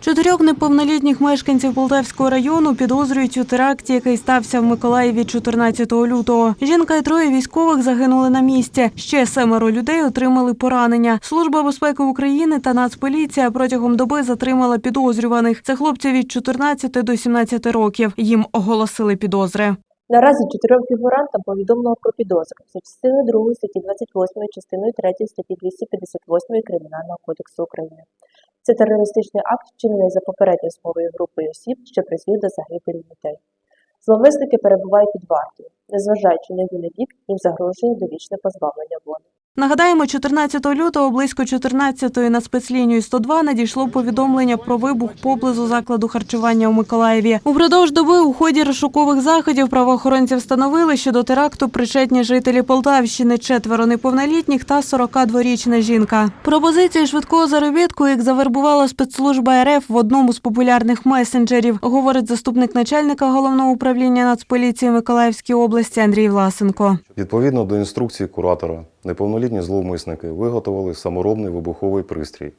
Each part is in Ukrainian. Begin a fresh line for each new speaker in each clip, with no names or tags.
Чотирьох неповнолітніх мешканців Полтавського району підозрюють у теракті, який стався в Миколаєві 14 лютого. Жінка і троє військових загинули на місці. Ще семеро людей отримали поранення. Служба безпеки України та Нацполіція протягом доби затримала підозрюваних. Це хлопці від 14 до 17 років. Їм оголосили підозри.
Наразі чотирьом фігурантам повідомлено про підозру за частиною 2 статті 28, частиною 3 статті 258 Кримінального кодексу України. Це терористичний акт, вчинений за попередньою змовою групи осіб, що призвів до загибелі дітей. Зловмисники перебувають під вартою. Незважаючи на юний вік, їм загрожує довічне позбавлення.
Нагадаємо, 14 лютого близько 14-ї на спецлінію 102 надійшло повідомлення про вибух поблизу закладу харчування у Миколаєві. Упродовж доби у ході розшукових заходів правоохоронці встановили, що до теракту причетні жителі Полтавщини, четверо неповнолітніх та 42-річна жінка. Пропозиції швидкого заробітку, як завербувала спецслужба РФ в одному з популярних месенджерів, говорить заступник начальника головного управління Нацполіції Миколаївській області Андрій Власенко.
Відповідно до інструкції куратора, неповнолітні зловмисники виготовили саморобний вибуховий пристрій,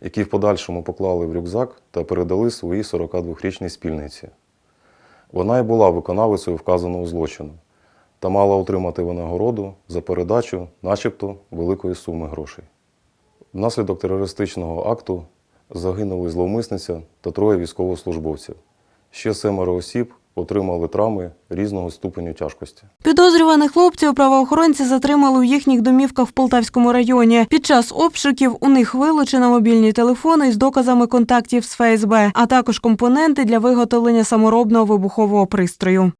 який в подальшому поклали в рюкзак та передали своїй 42-річній спільниці. Вона й була виконавицею вказаного злочину та мала отримати винагороду за передачу, начебто, великої суми грошей. Внаслідок терористичного акту загинули зловмисниця та троє військовослужбовців. Ще семеро осіб отримали травми різного ступеню тяжкості.
Підозрюваних хлопців правоохоронці затримали у їхніх домівках в Полтавському районі. Під час обшуків у них вилучено мобільні телефони із доказами контактів з ФСБ, а також компоненти для виготовлення саморобного вибухового пристрою.